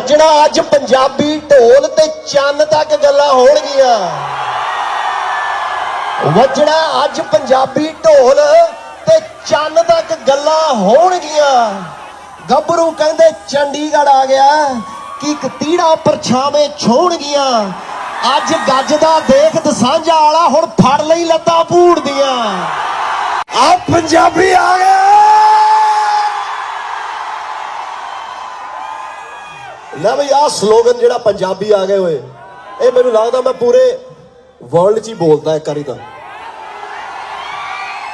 ਵੱਜਣਾ ਅੱਜ ਪੰਜਾਬੀ ਢੋਲ ਤੇ ਚੰਨ ਤੱਕ ਗੱਲਾਂ ਹੋਣਗੀਆਂ। ਵੱਜਣਾ ਅੱਜ ਪੰਜਾਬੀ ਢੋਲ ਤੇ ਚੰਨ ਤੱਕ ਗੱਲਾਂ ਹੋਣਗੀਆਂ। ਗੱਭਰੂ ਕਹਿੰਦੇ ਚੰਡੀਗੜ੍ਹ ਆ ਗਿਆ, ਕਿ ਇੱਕ ਤੀੜਾ ਪਰਛਾਵੇਂ ਛੋਣਗੀਆਂ। ਅੱਜ ਗੱਜਦਾ ਦੇਖ ਦਸਾਂਝਾ ਵਾਲਾ ਹੁਣ ਫੜ ਲਈ ਲੱਤਾਂ ਪੂੜਦੀਆਂ ਆ ਪੰਜਾਬੀ ਆ ਗਿਆ ਲੈ ਬਈ, ਆਹ ਸਲੋਗਨ ਜਿਹੜਾ ਪੰਜਾਬੀ ਆ ਗਏ ਹੋਏ ਇਹ ਮੈਨੂੰ ਲੱਗਦਾ ਮੈਂ ਪੂਰੇ ਵਰਲਡ 'ਚ ਹੀ ਬੋਲਦਾ ਇੱਕ ਵਾਰੀ ਤਾਂ।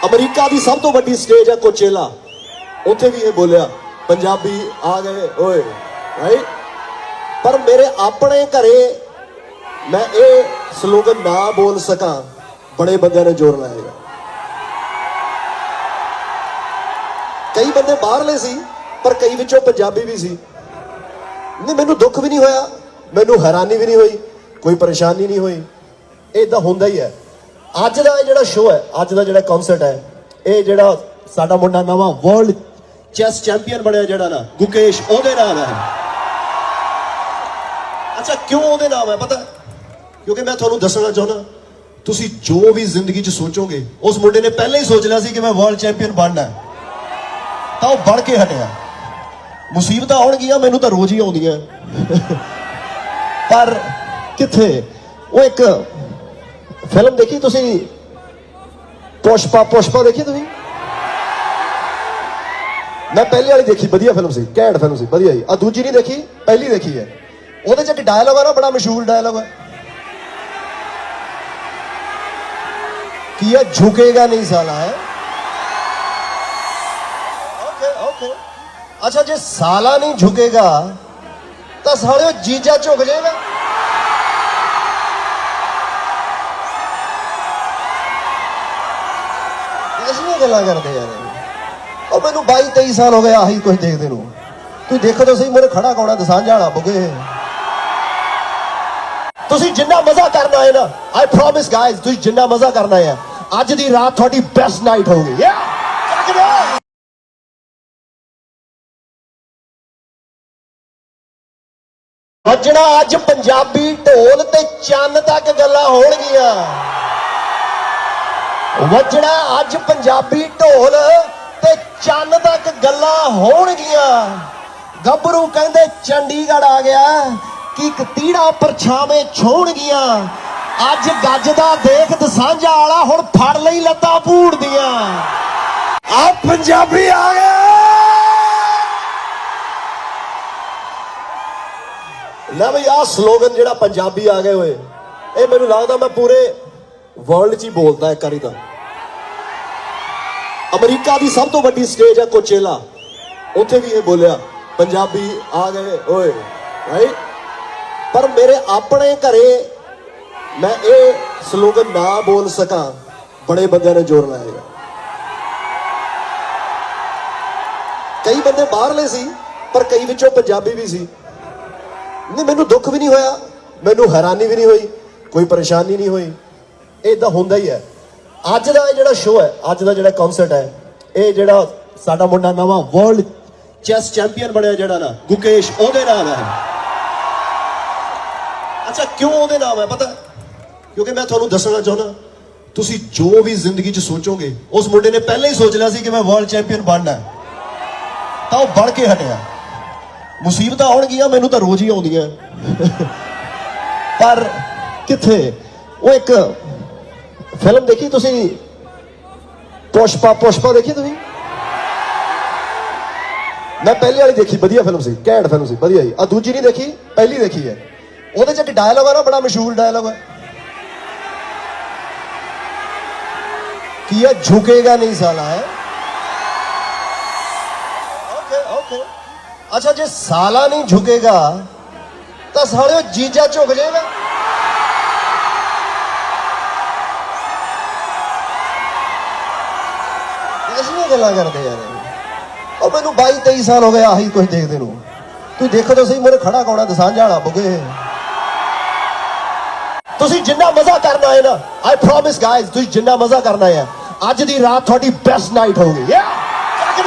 ਅਮਰੀਕਾ ਦੀ ਸਭ ਤੋਂ ਵੱਡੀ ਸਟੇਜ ਹੈ ਕੋਚੇਲਾ। ਉੱਥੇ ਵੀ ਇਹ ਬੋਲਿਆ, ਪੰਜਾਬੀ ਆ ਗਏ ਓਏ ਰਾਈਟ ਪਰ ਮੇਰੇ ਆਪਣੇ ਘਰੇ ਮੈਂ ਇਹ ਸਲੋਗਨ ਨਾ ਬੋਲ ਸਕਾਂ, ਬੜੇ ਬੰਦਿਆਂ ਨੇ ਜ਼ੋਰ ਲਾਇਆ ਕਈ ਬੰਦੇ ਬਾਹਰਲੇ ਸੀ, ਪਰ ਕਈ ਵਿੱਚੋਂ ਪੰਜਾਬੀ ਵੀ ਸੀ। ਨਹੀਂ, ਮੈਨੂੰ ਦੁੱਖ ਵੀ ਨਹੀਂ ਹੋਇਆ, ਮੈਨੂੰ ਹੈਰਾਨੀ ਵੀ ਨਹੀਂ ਹੋਈ, ਕੋਈ ਪਰੇਸ਼ਾਨੀ ਨਹੀਂ ਹੋਈ। ਇਹ ਇਦਾਂ ਹੁੰਦਾ ਹੀ ਹੈ। ਅੱਜ ਦਾ ਇਹ ਜਿਹੜਾ ਸ਼ੋਅ ਹੈ, ਅੱਜ ਦਾ ਜਿਹੜਾ ਕਨਸਰਟ ਹੈ, ਇਹ ਜਿਹੜਾ ਸਾਡਾ ਮੁੰਡਾ ਨਵਾਂ ਵਰਲਡ ਚੈਸ ਚੈਂਪੀਅਨ ਬਣਿਆ ਜਿਹੜਾ ਨਾ, ਗੁਕੇਸ਼, ਉਹਦੇ ਨਾਮ ਹੈ। ਅੱਛਾ, ਕਿਉਂ ਉਹਦੇ ਨਾਮ ਹੈ, ਪਤਾ? ਕਿਉਂਕਿ ਮੈਂ ਤੁਹਾਨੂੰ ਦੱਸਣਾ ਚਾਹੁੰਦਾ, ਤੁਸੀਂ ਜੋ ਵੀ ਜ਼ਿੰਦਗੀ 'ਚ ਸੋਚੋਗੇ, ਉਸ ਮੁੰਡੇ ਨੇ ਪਹਿਲਾਂ ਹੀ ਸੋਚ ਲਿਆ ਸੀ ਕਿ ਮੈਂ ਵਰਲਡ ਚੈਂਪੀਅਨ ਬਣਨਾ ਤਾਂ ਉਹ ਬਣ ਕੇ ਹਟਿਆ। ਮੁਸੀਬਤਾਂ ਆਉਣਗੀਆਂ, ਮੈਨੂੰ ਤਾਂ ਰੋਜ਼ ਹੀ ਆਉਂਦੀਆਂ। ਪਰ ਕਿੱਥੇ? ਉਹ ਇੱਕ ਫਿਲਮ ਦੇਖੀ ਤੁਸੀਂ? ਪੁਸ਼ਪਾ ਪੁਸ਼ਪਾ ਦੇਖੀ ਤੁਸੀਂ? ਮੈਂ ਪਹਿਲੀ ਵਾਲੀ ਦੇਖੀ, ਵਧੀਆ ਫਿਲਮ ਸੀ, ਘੈਂਟ ਫਿਲਮ ਸੀ, ਵਧੀਆ ਹੀ ਆ ਦੂਜੀ ਨਹੀਂ ਦੇਖੀ, ਪਹਿਲੀ ਦੇਖੀ ਹੈ। ਉਹਦੇ ਚ ਇੱਕ ਡਾਇਲੌਗ ਆ ਨਾ, ਬੜਾ ਮਸ਼ਹੂਰ ਡਾਇਲੌਗ ਹੈ ਕੀ ਇਹ ਝੁਕੇਗਾ ਨਹੀਂ ਸਾਲਾ। ਹੈ ਓਕੇ ਓਕੇ। ਅੱਛਾ, ਜੇ ਸਾਲਾ ਨਹੀਂ ਝੁਕੇਗਾ, ਤਾਂ ਸਾਲਿਓ ਜੀਜਾ ਝੁਕ ਜਾਏਗਾ। ਐਸੀਆਂ ਗੱਲਾਂ ਕਰਦੇ ਯਾਰ। ਉਹ ਮੈਨੂੰ 22 23 ਸਾਲ ਹੋ ਗਏ, ਆਹੀ ਕੁਝ ਦੇਖਦੇ ਨੂੰ। ਤੁਸੀਂ ਦੇਖੋ ਤਾਂ ਸਹੀ, ਮੇਰੇ ਖੜਾ ਕੌਣਾ ਦਸਾਂਝਾ ਵਾਲਾ ਬੁਗੇ। ਤੁਸੀਂ ਜਿੰਨਾ ਮਜ਼ਾ ਕਰਨਾ ਹੈ ਨਾ ਆਈ ਪ੍ਰੋਮਿਸ ਗਾਇਜ਼ ਤੁਸੀਂ ਜਿੰਨਾ ਮਜ਼ਾ ਕਰਨਾ ਹੈ ਅੱਜ ਦੀ ਰਾਤ ਤੁਹਾਡੀ ਬੈਸਟ ਨਾਈਟ ਹੋਊਗੀ। ਯਾ ਚੱਕ ਦਿਓ ਅੱਜ ਪੰਜਾਬੀ ਢੋਲ ਤੇ ਚੰਨ ਤੱਕ ਗੱਲਾਂ ਹੋਣਗੀਆਂ। ਵੱਜਣਾ ਅੱਜ ਪੰਜਾਬੀ ਢੋਲ ਤੇ ਚੰਨ ਤੱਕ ਗੱਲਾਂ ਹੋਣਗੀਆਂ। ਗੱਭਰੂ ਕਹਿੰਦੇ, ਚੰਡੀਗੜ੍ਹ ਆ ਗਿਆ, ਕਿ ਇੱਕ ਤੀੜਾ ਪਰਛਾਵੇਂ ਛੋਣਗੀਆਂ। ਅੱਜ ਗੱਜਦਾ ਦੇਖ ਦਸਾਂਝਾ ਵਾਲਾ ਹੁਣ ਫੜ ਲਈ ਲੱਤਾਂ ਭੂੜਦੀਆਂ। ਆ ਪੰਜਾਬੀ ਆ ਗਿਆ ਲੈ ਬਈ, ਆਹ ਸਲੋਗਨ ਜਿਹੜਾ ਪੰਜਾਬੀ ਆ ਗਏ ਹੋਏ ਇਹ ਮੈਨੂੰ ਲੱਗਦਾ ਮੈਂ ਪੂਰੇ ਵਰਲਡ 'ਚ ਹੀ ਬੋਲਦਾ ਇੱਕ ਵਾਰੀ ਤਾਂ। ਅਮਰੀਕਾ ਦੀ ਸਭ ਤੋਂ ਵੱਡੀ ਸਟੇਜ ਹੈ ਕੋਚੇਲਾ। ਉੱਥੇ ਵੀ ਇਹ ਬੋਲਿਆ, ਪੰਜਾਬੀ ਆ ਗਏ ਓਏ ਰਾਈਟ ਪਰ ਮੇਰੇ ਆਪਣੇ ਘਰੇ ਮੈਂ ਇਹ ਸਲੋਗਨ ਨਾ ਬੋਲ ਸਕਾਂ, ਬੜੇ ਬੰਦਿਆਂ ਨੇ ਜ਼ੋਰ ਲਾਇਆ ਕਈ ਬੰਦੇ ਬਾਹਰਲੇ ਸੀ, ਪਰ ਕਈ ਵਿੱਚੋਂ ਪੰਜਾਬੀ ਵੀ ਸੀ। ਨਹੀਂ, ਮੈਨੂੰ ਦੁੱਖ ਵੀ ਨਹੀਂ ਹੋਇਆ, ਮੈਨੂੰ ਹੈਰਾਨੀ ਵੀ ਨਹੀਂ ਹੋਈ, ਕੋਈ ਪਰੇਸ਼ਾਨੀ ਨਹੀਂ ਹੋਈ। ਇਹ ਇਦਾਂ ਹੁੰਦਾ ਹੀ ਹੈ। ਅੱਜ ਦਾ ਇਹ ਜਿਹੜਾ ਸ਼ੋਅ ਹੈ, ਅੱਜ ਦਾ ਜਿਹੜਾ ਕਨਸਰਟ ਹੈ, ਇਹ ਜਿਹੜਾ ਸਾਡਾ ਮੁੰਡਾ ਨਵਾਂ ਵਰਲਡ ਚੈਸ ਚੈਂਪੀਅਨ ਬਣਿਆ ਜਿਹੜਾ ਨਾ, ਗੁਕੇਸ਼, ਉਹਦੇ ਨਾਮ ਹੈ। ਅੱਛਾ, ਕਿਉਂ ਉਹਦੇ ਨਾਮ ਹੈ, ਪਤਾ? ਕਿਉਂਕਿ ਮੈਂ ਤੁਹਾਨੂੰ ਦੱਸਣਾ ਚਾਹੁੰਦਾ, ਤੁਸੀਂ ਜੋ ਵੀ ਜ਼ਿੰਦਗੀ 'ਚ ਸੋਚੋਗੇ, ਉਸ ਮੁੰਡੇ ਨੇ ਪਹਿਲਾਂ ਹੀ ਸੋਚ ਲਿਆ ਸੀ ਕਿ ਮੈਂ ਵਰਲਡ ਚੈਂਪੀਅਨ ਬਣਨਾ ਤਾਂ ਉਹ ਬਣ ਕੇ ਹਟਿਆ। ਮੁਸੀਬਤਾਂ ਆਉਣਗੀਆਂ, ਮੈਨੂੰ ਤਾਂ ਰੋਜ਼ ਹੀ ਆਉਂਦੀਆਂ। ਪਰ ਕਿੱਥੇ? ਉਹ ਇੱਕ ਫਿਲਮ ਦੇਖੀ ਤੁਸੀਂ? ਪੁਸ਼ਪਾ ਪੁਸ਼ਪਾ ਦੇਖੀ ਤੁਸੀਂ? ਮੈਂ ਪਹਿਲੀ ਵਾਲੀ ਦੇਖੀ, ਵਧੀਆ ਫਿਲਮ ਸੀ, ਘੈਂਟ ਫਿਲਮ ਸੀ, ਵਧੀਆ ਹੀ ਆ ਦੂਜੀ ਨਹੀਂ ਦੇਖੀ, ਪਹਿਲੀ ਦੇਖੀ ਹੈ। ਉਹਦੇ ਚ ਇੱਕ ਡਾਇਲੌਗ ਆ ਨਾ, ਬੜਾ ਮਸ਼ਹੂਰ ਡਾਇਲੌਗ ਹੈ ਕੀ ਇਹ ਝੁਕੇਗਾ ਨਹੀਂ ਸਾਲਾ। ਹੈ ਓਕੇ ਓਕੇ। ਅੱਛਾ, ਜੇ ਸਾਲਾ ਨਹੀਂ ਝੁਕੇਗਾ, ਤਾਂ ਸਾਲਿਓ ਜੀਜਾ ਝੁਕ ਜਾਏਗਾ। ਐਸੀਆਂ ਗੱਲਾਂ ਕਰਦੇ ਯਾਰ। ਉਹ ਮੈਨੂੰ 22 23 ਸਾਲ ਹੋ ਗਏ, ਆਹੀ ਕੁਝ ਦੇਖਦੇ ਨੂੰ। ਤੁਸੀਂ ਦੇਖੋ ਤਾਂ ਸਹੀ, ਮੇਰੇ ਖੜਾ ਕੌਣਾ ਦਸਾਂਝਾ ਵਾਲਾ ਬੁਗੇ। ਤੁਸੀਂ ਜਿੰਨਾ ਮਜ਼ਾ ਕਰਨਾ ਹੈ ਨਾ ਆਈ ਪ੍ਰੋਮਿਸ ਗਾਇਜ਼ ਤੁਸੀਂ ਜਿੰਨਾ ਮਜ਼ਾ ਕਰਨਾ ਹੈ ਅੱਜ ਦੀ ਰਾਤ ਤੁਹਾਡੀ ਬੈਸਟ ਨਾਈਟ ਹੋਊਗੀ। ਯਾ ਚੱਕ